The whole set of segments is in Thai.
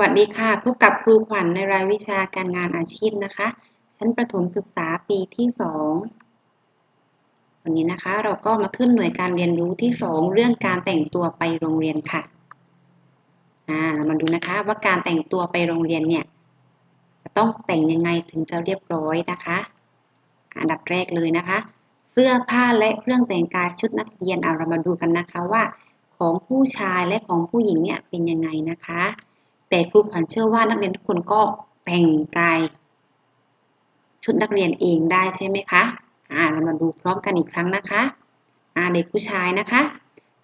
วัสดีค่ะ พบกับครูขวัญในรายวิชาการงานอาชีพนะคะ ชั้นประถมศึกษาปีที่สองวันนี้นะคะ เราก็มาขึ้นหน่วยการเรียนรู้ที่สองเรื่องการแต่งตัวไปโรงเรียนค่ะอ่าเรามาดูนะคะว่าการแต่งตัวไปโรงเรียนเนี่ยจะต้องแต่งยังไงถึงจะเรียบร้อยนะคะ อันดับแรกเลยนะคะ เสื้อผ้าและเครื่องแต่งกายชุดนักเรียนเอาเรามาดูกันนะคะว่า ของผู้ชายและของผู้หญิงเนี่ยเป็นยังไงนะคะ แต่ครูขวัญเชื่อว่านักเรียนทุกคนก็แต่งกาย ชุดนักเรียนเองได้ใช่ไหมคะอ่าเรามาดูพร้อมกันอีกครั้งนะคะอ่าเด็กผู้ชายนะคะ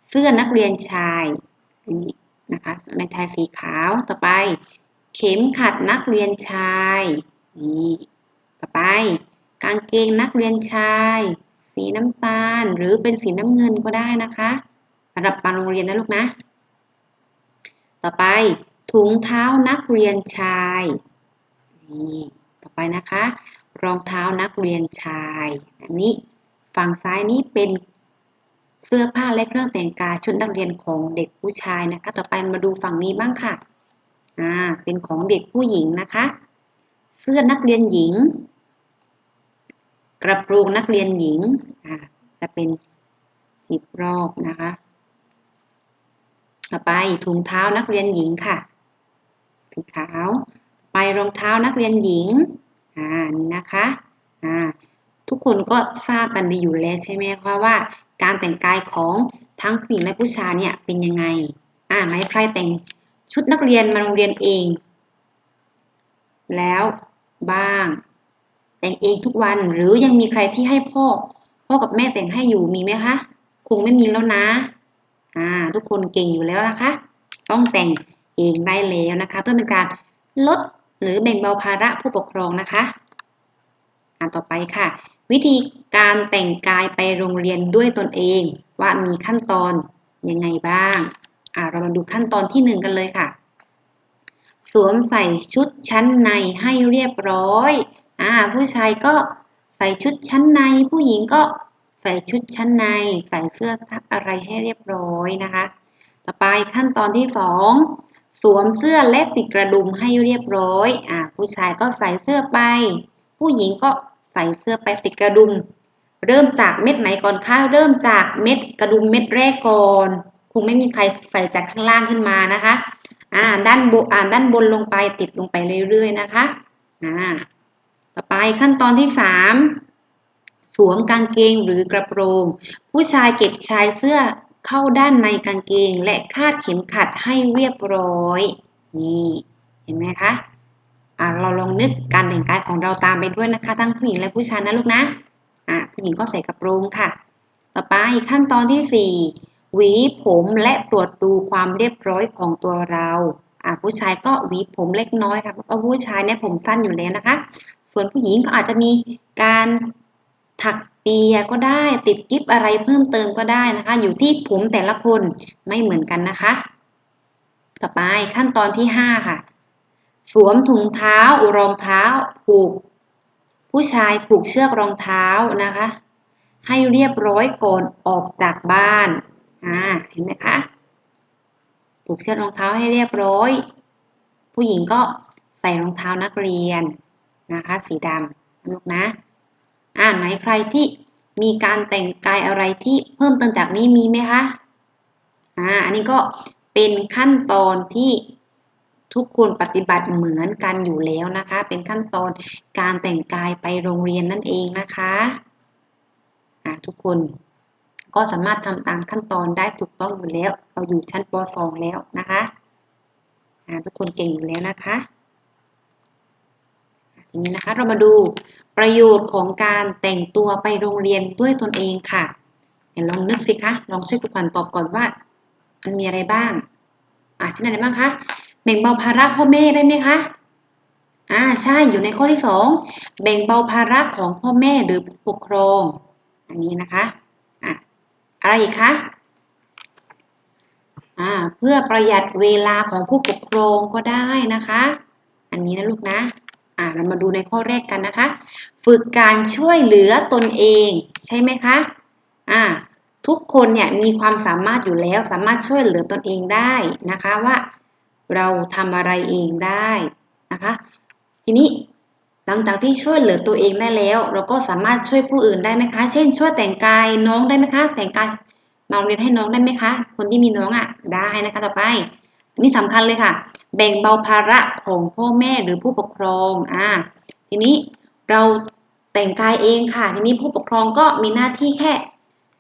เสื้อนักเรียนชายนี่นะคะในไทยสีขาวต่อไป เข็มขัดนักเรียนชายนี่ต่อไป กางเกงนักเรียนชาย สีน้ำตาลหรือเป็นสีน้ำเงินก็ได้นะคะสำหรับมาโรงเรียนนะลูกนะ ต่อไป ถุงเท้านักเรียนชายนี่ต่อไปนะคะ รองเท้านักเรียนชาย อันนี้ฝั่งซ้ายนี้เป็นเสื้อผ้าและเครื่องแต่งกายชุดนักเรียนของเด็กผู้ชายนะคะ ต่อไปมาดูฝั่งนี้บ้างค่ะ อ่า เป็นของเด็กผู้หญิงนะคะ เสื้อนักเรียนหญิง กระโปรงนักเรียนหญิง อ่า จะเป็นสิบรอบนะคะ ต่อไปถุงเท้านักเรียนหญิงค่ะ สีขาว ไปรองเท้านักเรียนหญิง อ่า นี่นะคะ อ่า ทุกคนก็ทราบกันดีอยู่แล้วใช่ไหมคะว่า การแต่งกายของทั้งผู้หญิงและผู้ชายเนี่ยเป็นยังไง อ่าไหนใครแต่งชุดนักเรียนมาโรงเรียนเอง แล้วบ้าง แต่งเองทุกวันหรือยังมีใครที่ให้พ่อ พ่อกับแม่แต่งให้อยู่มีไหมคะ คงไม่มีแล้วนะ อ่า ทุกคนเก่งอยู่แล้วนะคะ ต้องแต่ง เองได้แล้วนะคะ เพื่อเป็นการลดหรือแบ่งเบาภาระผู้ปกครองนะคะอ่าต่อไปค่ะ วิธีการแต่งกายไปโรงเรียนด้วยตนเอง ว่ามีขั้นตอนยังไงบ้างอ่าเรามาดูขั้นตอนที่หนึ่งกันเลยค่ะ สวมใส่ชุดชั้นในให้เรียบร้อยอ่าผู้ชายก็ใส่ชุดชั้นใน ผู้หญิงก็ใส่ชุดชั้นใน ใส่เสื้อซักอะไรให้เรียบร้อยนะคะ ต่อไปขั้นตอนที่สอง สวมเสื้อและติดกระดุมให้เรียบร้อย อ่า ผู้ชายก็ใส่เสื้อไป ผู้หญิงก็ใส่เสื้อไปติดกระดุม เริ่มจากเม็ดไหนก่อนคะ เริ่มจากเม็ดกระดุมเม็ดแรกก่อน คงไม่มีใครใส่จากข้างล่างขึ้นมานะคะ อ่า ด้านบนอ่าด้านบนลงไปติดลงไปเรื่อยๆนะคะ อ่า ต่อไปขั้นตอนที่สามสวมกางเกงหรือกระโปรง ผู้ชายเก็บชายเสื้อ เข้าด้านในกางเกงและคาดเข็มขัดให้เรียบร้อย นี่เห็นไหมคะอ่าเราลองนึกการแต่งกายของเราตามไปด้วยนะคะ ทั้งผู้หญิงและผู้ชายนะลูกนะอ่าผู้หญิงก็ใส่กระโปรงค่ะ ต่อไปขั้นตอนที่สี่หวีผมและตรวจดูความเรียบร้อยของตัวเราอ่าผู้ชายก็หวีผมเล็กน้อยค่ะเพราะผู้ชายเนี่ยผมสั้นอยู่แล้วนะคะ ส่วนผู้หญิงก็อาจจะมีการ ถักเปียก็ได้ติดกิ๊บอะไรเพิ่มเติมก็ได้นะคะ อยู่ที่ผมแต่ละคนไม่เหมือนกันนะคะ ต่อไปขั้นตอนที่ห้าค่ะ สวมถุงเท้ารองเท้าผูก ผู้ชายผูกเชือกรองเท้านะคะ ให้เรียบร้อยก่อนออกจากบ้านอ่าเห็นไหมคะผูกเชือกรองเท้าให้เรียบร้อย ผู้หญิงก็ใส่รองเท้านักเรียนนะคะ สีดำลูกนะ อ่าไหนใครที่มีการแต่งกายอะไรที่เพิ่มเติมจากนี้มีไหมคะ อ่า อันนี้ก็เป็นขั้นตอนที่ทุกคนปฏิบัติเหมือนกันอยู่แล้วนะคะ เป็นขั้นตอนการแต่งกายไปโรงเรียนนั่นเองนะคะ อ่าทุกคนก็สามารถทำตามขั้นตอนได้ถูกต้องอยู่แล้ว เราอยู่ชั้นป .2 แล้วนะคะอ่าทุกคนเก่งอยู่แล้วนะคะ นี้นะคะ เรามาดูประโยชน์ของการแต่งตัวไปโรงเรียนด้วยตนเองค่ะเดี๋ยวลองนึกสิคะ ลองช่วยคุณขวัญตอบก่อนว่า มันมีอะไรบ้าง อ่าเช่นอะไรบ้างคะ แบ่งเบาภาระพ่อแม่ได้ไหมคะ อ่าใช่ อยู่ในข้อที่สอง แบ่งเบาภาระของพ่อแม่หรือผู้ปกครอง อันนี้นะคะ อะ อะไรอีกคะ อ่า เพื่อประหยัดเวลาของผู้ปกครองก็ได้นะคะ อันนี้นะลูกนะ เรามาดูในข้อแรกกันนะคะ ฝึกการช่วยเหลือตนเองใช่ไหมคะอ่าทุกคนเนี่ยมีความสามารถอยู่แล้วสามารถช่วยเหลือตนเองได้นะคะว่า เราทำอะไรเองได้นะคะ ทีนี้หลังจากที่ช่วยเหลือตัวเองได้แล้ว เราก็สามารถช่วยผู้อื่นได้ไหมคะ เช่น ช่วยแต่งกายน้องได้ไหมคะ แต่งกายมาโรงเรียนให้น้องได้ไหมคะ คนที่มีน้องอะได้นะคะต่อไปนนี้สำคัญเลยค่ะ แบ่งเบาภาระของพ่อแม่หรือผู้ปกครองอ่าทีนี้เราแต่งกายเองค่ะ ทีนี้ผู้ปกครองก็มีหน้าที่แค่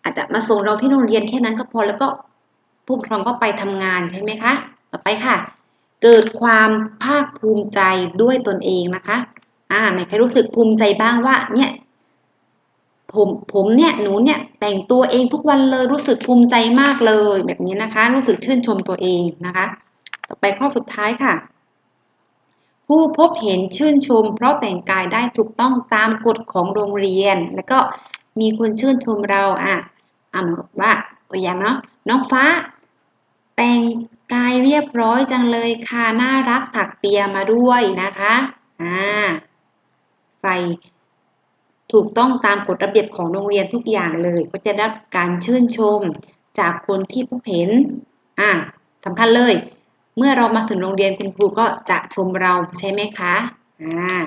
อาจจะมาส่งเราที่โรงเรียนแค่นั้นก็พอแล้วก็ผู้ปกครองก็ไปทำงานใช่ไหมคะ ต่อไปค่ะ เกิดความภาคภูมิใจด้วยตนเองนะคะอ่าไหนใครรู้สึกภูมิใจบ้างว่าเนี่ยผมผมเนี่ยหนูเนี่ยแต่งตัวเองทุกวันเลยรู้สึกภูมิใจมากเลย แบบนี้นะคะ รู้สึกชื่นชมตัวเองนะคะ ต่อไปข้อสุดท้ายค่ะ ผู้พบเห็นชื่นชม เพราะแต่งกายได้ถูกต้องตามกฎของโรงเรียน แล้วก็มีคนชื่นชมเราอะอ่านว่าตัวอย่างเนาะน้องฟ้า แต่งกายเรียบร้อยจังเลยค่ะน่ารักถักเปียมาด้วยนะคะอ่าใส่ถูกต้องตามกฎระเบียบของโรงเรียนทุกอย่างเลย ก็จะได้รับการชื่นชมจากคนที่พบเห็น อ่าสำคัญเลย เมื่อเรามาถึงโรงเรียนคุณครูก็จะชมเราใช่ไหมคะอ่า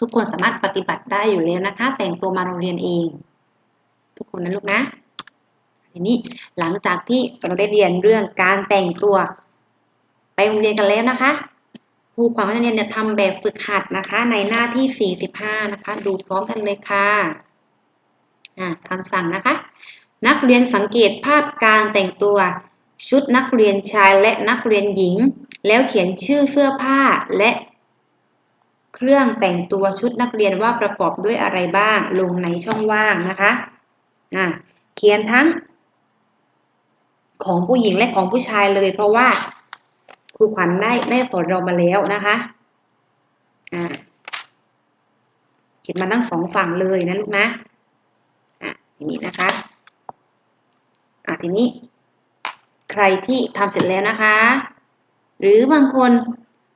ทุกคนสามารถปฏิบัติได้อยู่แล้วนะคะ แต่งตัวมาโรงเรียนเอง ทุกคนนะลูกนะ ทีนี้หลังจากที่เราได้เรียนเรื่องการแต่งตัว ไปโรงเรียนกันแล้วนะคะครูขวัญนักเรียนเนี่ยทำแบบฝึกหัดนะคะ ในหน้าที่ 45 นะคะ ดูพร้อมกันเลยค่ะคำสั่งนะคะ นักเรียนสังเกตภาพการแต่งตัว ชุดนักเรียนชายและนักเรียนหญิง แล้วเขียนชื่อเสื้อผ้าและเครื่องแต่งตัวชุดนักเรียนว่าประกอบด้วยอะไรบ้าง ลงในช่องว่างนะคะอ่าเขียนทั้ง ของผู้หญิงและของผู้ชายเลย เพราะว่าครูขวัญได้ได้สอนเรามาแล้วนะคะอ่าเขียนมาทั้งสองฝั่งเลยนะลูกนะอะทีนี้นะคะอะทีนี้ ใครที่ทำเสร็จแล้วนะคะ หรือบางคน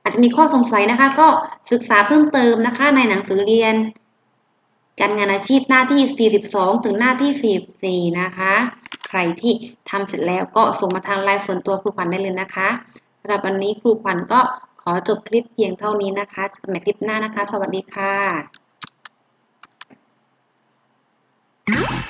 อาจจะมีข้อสงสัยนะคะ ก็ศึกษาเพิ่มเติมนะคะ ในหนังสือเรียน การงานอาชีพหน้าที่ 42 ถึงหน้าที่ 44 นะคะ ใครที่ทำเสร็จแล้วก็ส่งมาทางไลน์ส่วนตัวครูขวัญได้เลยนะคะสำหรับวันนี้ครูขวัญก็ขอจบคลิปเพียงเท่านี้นะคะเจอกันใหม่คลิปหน้านะคะ สวัสดีค่ะ